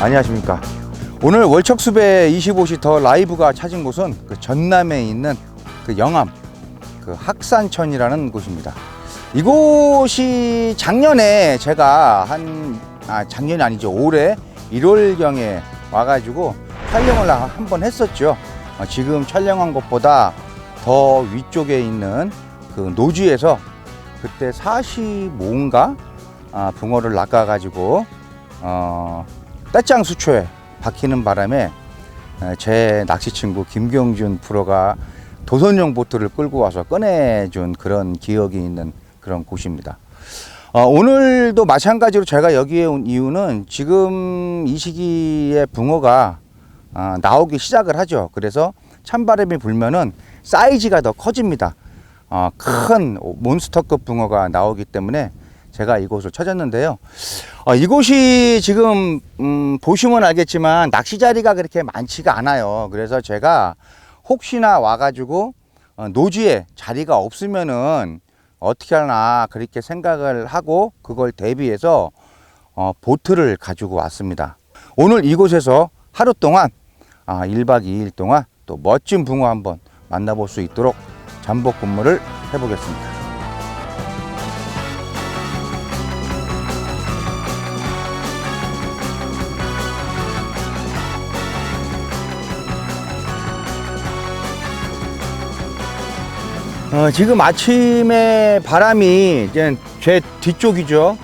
안녕하십니까. 오늘 월척수배 25시 더 라이브가 찾은 곳은 그 전남에 있는 그 영암 그 학산천이라는 곳입니다. 이곳이 작년에 제가 한, 아, 작년이 아니죠. 올해 1월경에 와가지고 촬영을 한번 했었죠. 어, 지금 촬영한 것보다 더 위쪽에 있는 그 노지에서 그때 45인가 아, 붕어를 낚아가지고 어, 떼짱 수초에 박히는 바람에 에, 제 낚시 친구 김경준 프로가 도선용 보트를 끌고 와서 꺼내준 그런 기억이 있는 그런 곳입니다. 어, 오늘도 마찬가지로 제가 여기에 온 이유는 지금 이 시기에 붕어가 아, 나오기 시작을 하죠. 그래서 찬바람이 불면은 사이즈가 더 커집니다. 어, 큰 몬스터급 붕어가 나오기 때문에 제가 이곳을 찾았는데요. 어, 이곳이 지금 음, 보시면 알겠지만 낚시 자리가 그렇게 많지가 않아요. 그래서 제가 혹시나 와가지고 어, 노지에 자리가 없으면은 어떻게 하나 그렇게 생각을 하고 그걸 대비해서 어, 보트를 가지고 왔습니다. 오늘 이곳에서 하루 동안 아, 1박 2일 동안 또 멋진 붕어 한번 만나볼 수 있도록 잠복 근무를 해보겠습니다. 어, 지금 아침에 바람이 이제 제 뒤쪽이죠.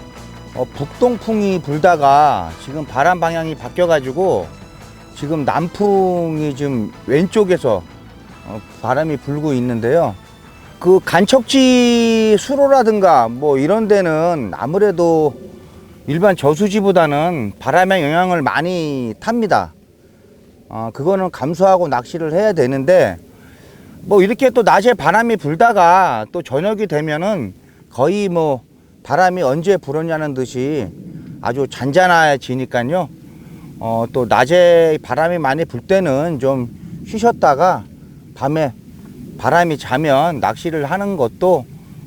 어, 북동풍이 불다가 지금 바람 방향이 바뀌어가지고 지금 남풍이 지금 왼쪽에서 어, 바람이 불고 있는데요. 그 간척지 수로라든가 뭐 이런 데는 아무래도 일반 저수지보다는 바람의 영향을 많이 탑니다. 어, 그거는 감수하고 낚시를 해야 되는데 뭐 이렇게 또 낮에 바람이 불다가 또 저녁이 되면은 거의 뭐 바람이 언제 불었냐는 듯이 아주 잔잔해지니까요. 어, 또 낮에 바람이 많이 불 때는 좀 쉬셨다가 밤에 바람이 자면 낚시를 하는 것도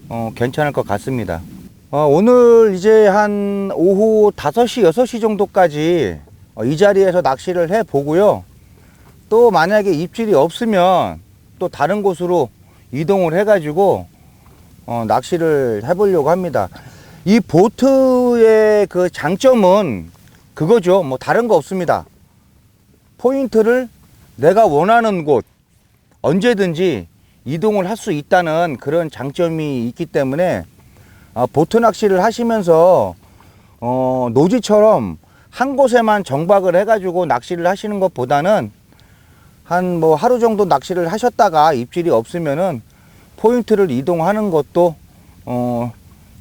어, 괜찮을 것 같습니다. 어, 오늘 이제 한 오후 5시, 6시 정도까지 어, 이 자리에서 낚시를 해 보고요. 또 만약에 입질이 없으면 또 다른 곳으로 이동을 해가지고 어, 낚시를 해보려고 합니다. 이 보트의 그 장점은 그거죠. 뭐 다른 거 없습니다. 포인트를 내가 원하는 곳 언제든지 이동을 할 수 있다는 그런 장점이 있기 때문에 어, 보트 낚시를 하시면서 어, 노지처럼 한 곳에만 정박을 해가지고 낚시를 하시는 것보다는 한 뭐 하루 정도 낚시를 하셨다가 입질이 없으면은 포인트를 이동하는 것도 어,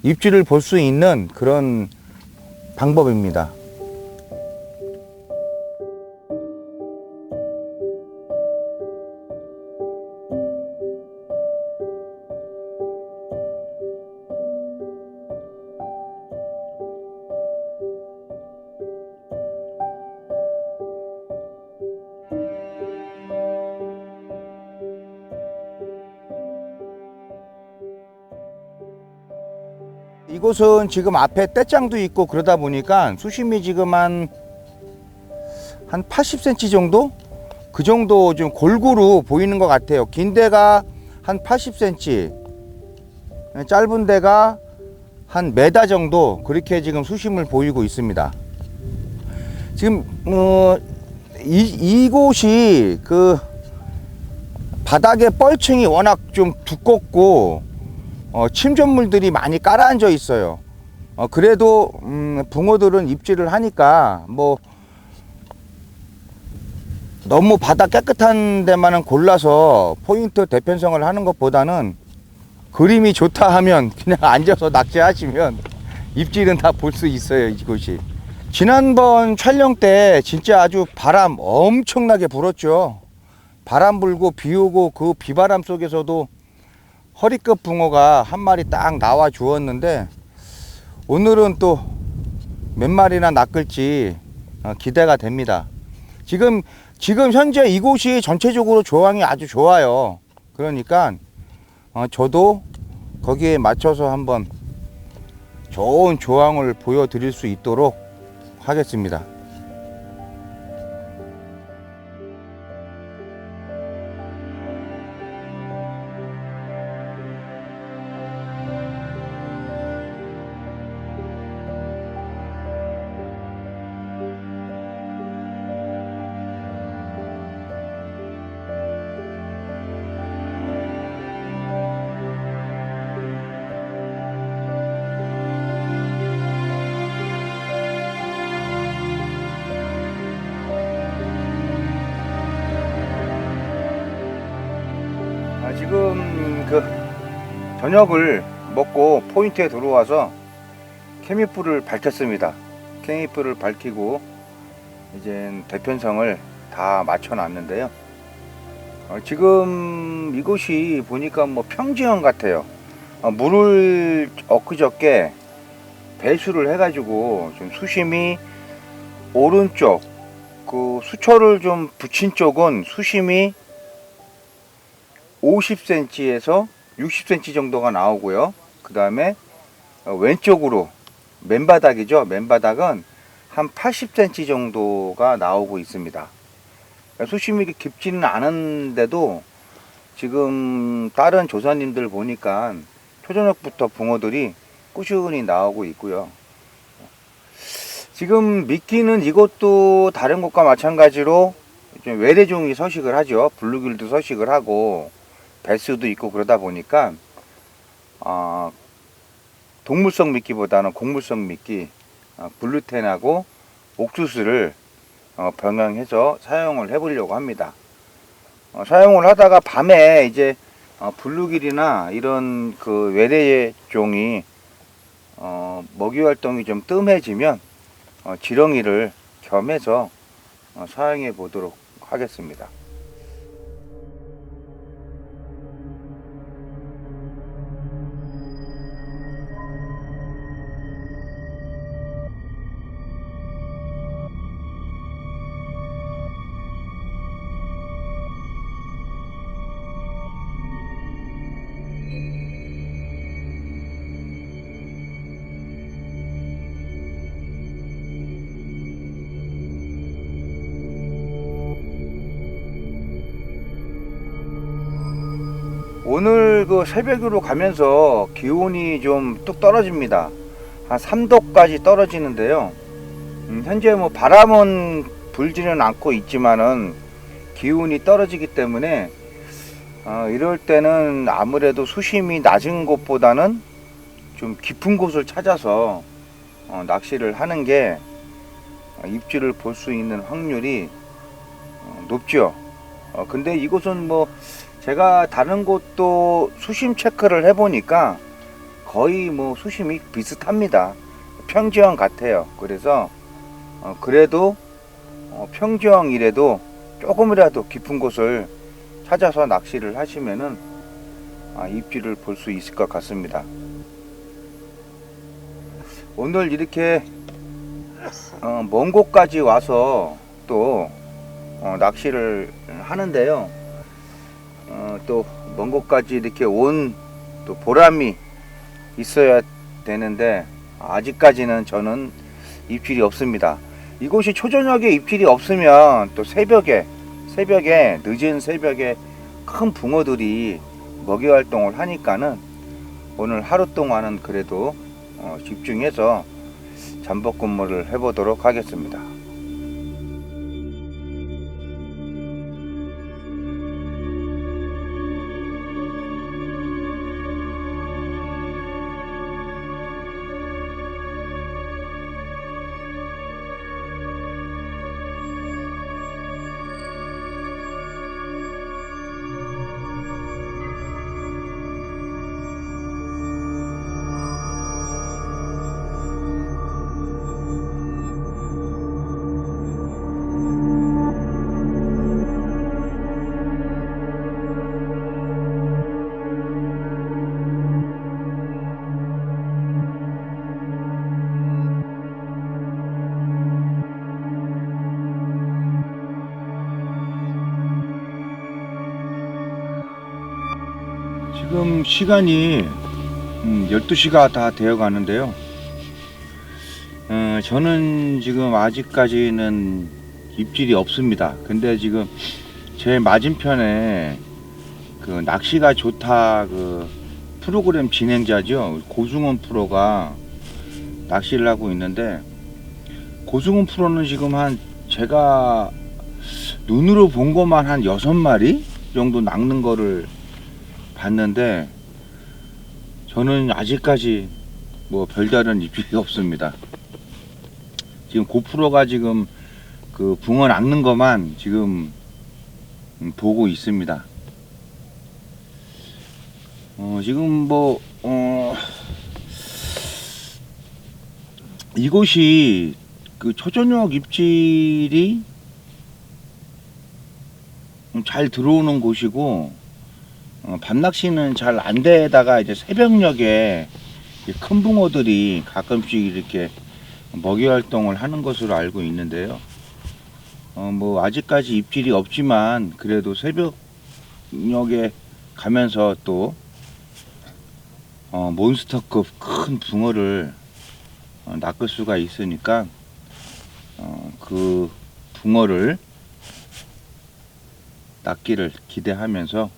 입질을 볼 수 있는 그런 방법입니다. 이곳은 지금 앞에 떼짱도 있고 그러다 보니까 수심이 지금 한, 한 80cm 정도? 그 정도 좀 골고루 보이는 것 같아요. 긴 데가 한 80cm, 짧은 데가 한 메다 정도 그렇게 지금 수심을 보이고 있습니다. 지금, 어, 이, 이곳이 그 바닥에 뻘층이 워낙 좀 두껍고 어, 침전물들이 많이 깔아앉아 있어요. 어, 그래도 음, 붕어들은 입질을 하니까 뭐 너무 바닥 깨끗한 데만은 골라서 포인트 대편성을 하는 것보다는 그림이 좋다 하면 그냥 앉아서 낚시하시면 입질은 다 볼 수 있어요 이곳이. 지난번 촬영 때 진짜 아주 바람 엄청나게 불었죠. 바람 불고 비 오고 그 비바람 속에서도 허리급 붕어가 한 마리 딱 나와 주었는데 오늘은 또 몇 마리나 낚을지 어, 기대가 됩니다. 지금 지금 현재 이곳이 전체적으로 조항이 아주 좋아요. 그러니까 어, 저도 거기에 맞춰서 한번 좋은 조항을 보여드릴 수 있도록 하겠습니다. 저녁을 먹고 포인트에 들어와서 케미불을 밝혔습니다. 케미불을 밝히고 이제 대편성을 다 맞춰놨는데요. 어, 지금 이곳이 보니까 뭐 평지형 같아요. 어, 물을 엊그저께 배수를 해가지고 좀 수심이 오른쪽 그 수초를 좀 붙인 쪽은 수심이 50cm에서 60cm 정도가 나오고요. 그 다음에 왼쪽으로 맨바닥이죠. 맨바닥은 한 80cm 정도가 나오고 있습니다. 수심이 이렇게 깊지는 않은데도 지금 다른 조사님들 보니까 초저녁부터 붕어들이 꾸준히 나오고 있고요. 지금 미끼는 이것도 다른 곳과 마찬가지로 좀 외래종이 서식을 하죠. 블루길도 서식을 하고 배수도 있고 그러다 보니까 어, 동물성 미끼보다는 곡물성 미끼 어, 블루텐하고 옥수수를 어, 병행해서 사용을 해보려고 합니다. 어, 사용을 하다가 밤에 이제 어, 블루길이나 이런 그 외래 종이 어, 먹이 활동이 좀 뜸해지면 어, 지렁이를 겸해서 어, 사용해 보도록 하겠습니다. 오늘 그 새벽으로 가면서 기온이 좀 뚝 떨어집니다. 한 3도까지 떨어지는데요. 음, 현재 뭐 바람은 불지는 않고 있지만은 기온이 떨어지기 때문에 어, 이럴 때는 아무래도 수심이 낮은 곳보다는 좀 깊은 곳을 찾아서 어, 낚시를 하는 게 어, 입질을 볼 수 있는 확률이 어, 높죠. 어, 근데 이곳은 뭐 제가 다른 곳도 수심 체크를 해보니까 거의 뭐 수심이 비슷합니다. 평지형 같아요. 그래서 어, 그래도 어, 평지형이라도 조금이라도 깊은 곳을 찾아서 낚시를 하시면은 아, 입질을 볼 수 있을 것 같습니다. 오늘 이렇게 어, 먼 곳까지 와서 또 어, 낚시를 하는데요. 어, 또먼 곳까지 이렇게 온 또 보람이 있어야 되는데 아직까지는 저는 입질이 없습니다. 이곳이 초저녁에 입질이 없으면 또 새벽에 새벽에 늦은 새벽에 큰 붕어들이 먹이 활동을 하니까는 오늘 하루 동안은 그래도 어, 집중해서 잠복 근무를 해보도록 하겠습니다. 시간이 음, 12시가 다 되어 가는데요. 어, 저는 지금 아직까지는 입질이 없습니다. 근데 지금 제 맞은편에 그 낚시가 좋다 그 프로그램 진행자죠. 고승원 프로가 낚시를 하고 있는데 고승원 프로는 지금 한 제가 눈으로 본 것만 한 여섯 마리 정도 낚는 거를 봤는데 저는 아직까지 뭐 별다른 입질이 없습니다. 지금 고프로가 지금 그 붕어 낚는 것만 지금 음, 보고 있습니다. 어, 지금 뭐, 어, 이곳이 그 초저녁 입질이 잘 들어오는 곳이고, 어, 밤낚시는 잘 안 되다가 이제 새벽녘에 이큰 붕어들이 가끔씩 이렇게 먹이 활동을 하는 것으로 알고 있는데요. 어, 뭐, 아직까지 입질이 없지만, 그래도 새벽녘에 가면서 또, 어, 몬스터급 큰 붕어를 어, 낚을 수가 있으니까 어, 그 붕어를 낚기를 기대하면서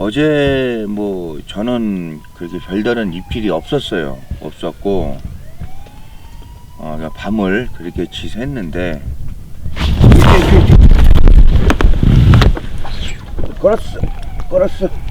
어제 뭐 저는 그렇게 별다른 입질이 없었어요. 없었고 어, 그냥 밤을 그렇게 지샜는데 걸었어, 걸었어. 어.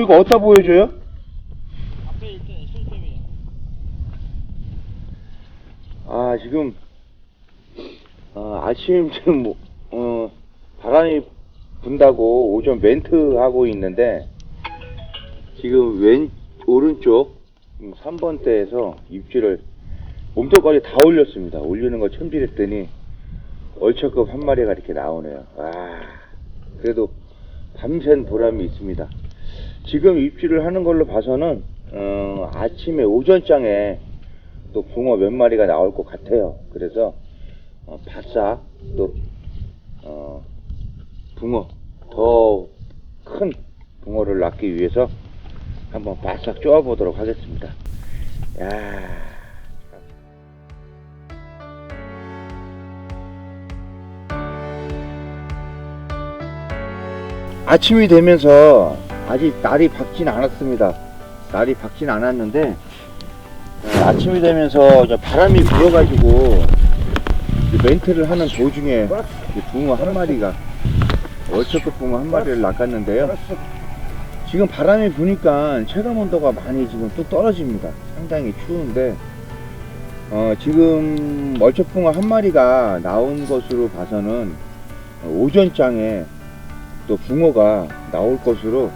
이거 어디다 보여줘요? 앞에 있잖아요, 실템이. 아 지금 어, 아침 지금 뭐, 어, 바람이 분다고 오전 멘트 하고 있는데 지금 왼 오른쪽 3번대에서 입질을 몸뚱거리 다 올렸습니다. 올리는 거 첨질했더니 얼척급 한 마리가 이렇게 나오네요. 와 그래도 밤샌 보람이 있습니다. 지금 입질을 하는 걸로 봐서는 어, 아침에 오전장에 또 붕어 몇 마리가 나올 것 같아요. 그래서 어, 바싹 또 어, 붕어 더 큰 붕어를 낚기 위해서 한번 바싹 쪼아 보도록 하겠습니다. 야. 아침이 되면서 아직 날이 밝진 않았습니다. 날이 밝진 않았는데 어, 아침이 되면서 바람이 불어가지고 이 멘트를 하는 도중에 이 붕어 한 마리가 월척급 붕어 한 마리를 낚았는데요. 지금 바람이 부니까 체감 온도가 많이 지금 또 떨어집니다. 상당히 추운데 어, 지금 월척붕어 한 마리가 나온 것으로 봐서는 오전장에 또 붕어가 나올 것으로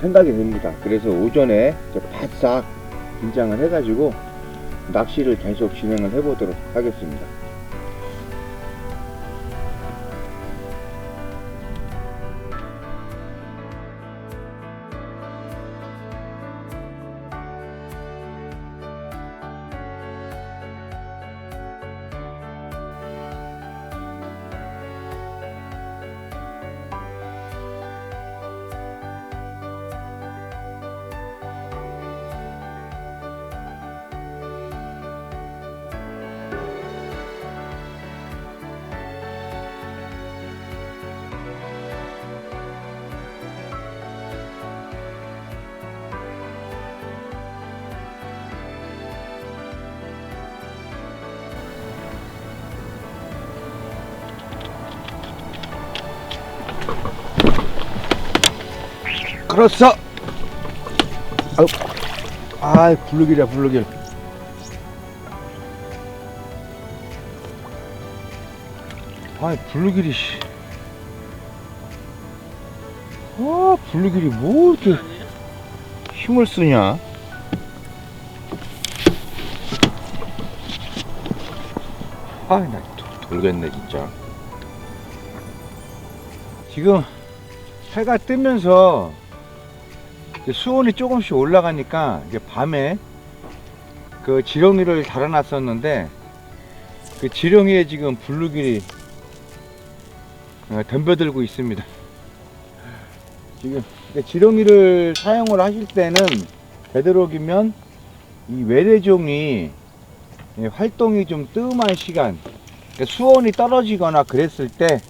생각이 됩니다. 그래서 오전에 바싹 긴장을 해가지고 낚시를 계속 진행을 해보도록 하겠습니다. 그렇어. 아유, 아, 블루길이야, 블루길. 아, 블루길이 씨. 아, 블루길이 뭐 이렇게 힘을 쓰냐? 아, 나 도- 돌겠네 진짜. 지금 해가 뜨면서 수온이 조금씩 올라가니까 이제 밤에 그 지렁이를 달아놨었는데 그 지렁이에 지금 블루길이 어, 덤벼들고 있습니다. 지금 지렁이를 사용을 하실 때는 되도록이면 이 외래종이 예, 활동이 좀 뜸한 시간 그러니까 수온이 떨어지거나 그랬을 때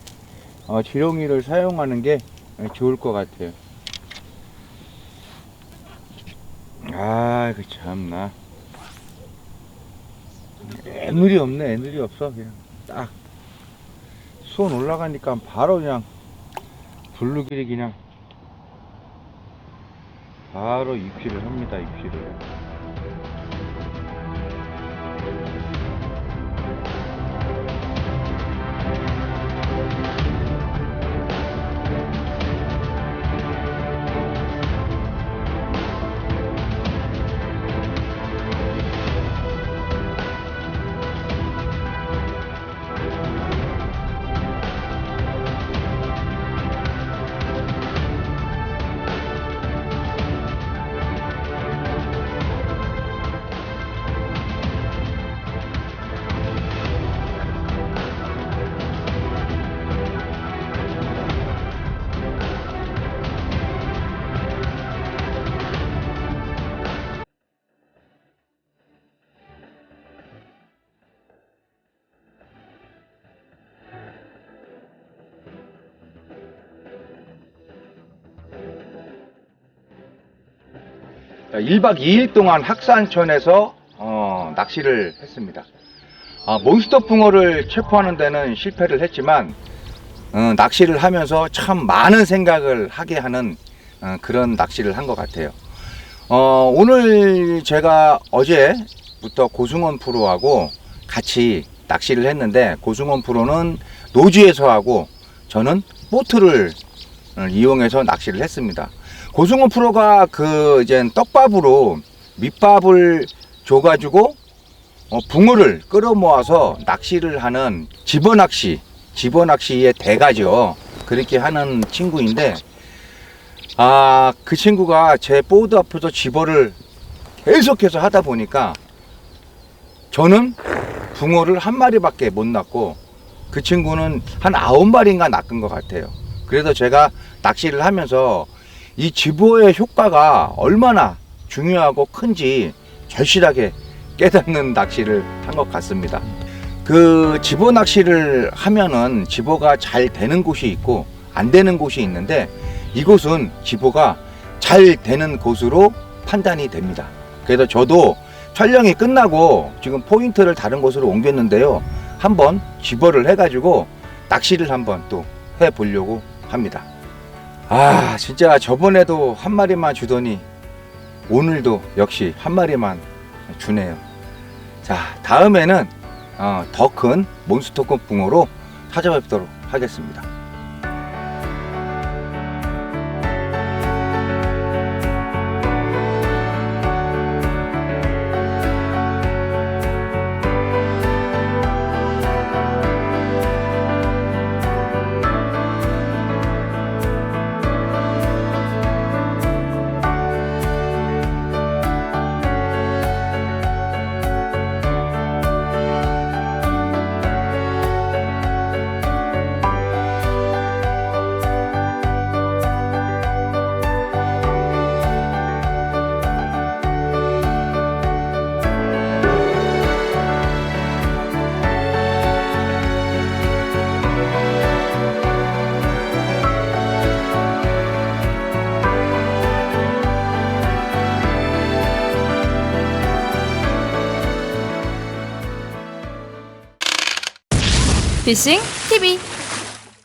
어, 지렁이를 사용하는 게 좋을 것 같아요. 아, 그 참나. 애늘이 없네, 애늘이 없어. 그냥 딱. 수온 올라가니까 바로 그냥 블루길이 그냥 바로 입질을 합니다, 입질을. 1박 2일 동안 학산천에서 어, 낚시를 했습니다. 아, 몬스터 붕어를 체포하는 데는 실패를 했지만 어, 낚시를 하면서 참 많은 생각을 하게 하는 어, 그런 낚시를 한 것 같아요. 어, 오늘 제가 어제부터 고승원 프로하고 같이 낚시를 했는데 고승원 프로는 노지에서 하고 저는 보트를 어, 이용해서 낚시를 했습니다. 고승호 프로가 그 이제 떡밥으로 밑밥을 줘가지고 어, 붕어를 끌어모아서 낚시를 하는 집어낚시, 집어낚시의 대가죠. 그렇게 하는 친구인데, 아, 그 친구가 제 보드 앞에서 집어를 계속해서 하다 보니까 저는 붕어를 한 마리밖에 못 낚고 그 친구는 한 아홉 마리인가 낚은 것 같아요. 그래서 제가 낚시를 하면서 이 집어의 효과가 얼마나 중요하고 큰지 절실하게 깨닫는 낚시를 한 것 같습니다. 그 집어 낚시를 하면은 집어가 잘 되는 곳이 있고 안 되는 곳이 있는데 이곳은 집어가 잘 되는 곳으로 판단이 됩니다. 그래서 저도 촬영이 끝나고 지금 포인트를 다른 곳으로 옮겼는데요. 한번 집어를 해가지고 낚시를 한번 또 해보려고 합니다. 아, 진짜 저번에도 한 마리만 주더니 오늘도 역시 한 마리만 주네요. 자, 다음에는 어, 더큰 몬스터급 붕어로 찾아뵙도록 하겠습니다. 피싱 TV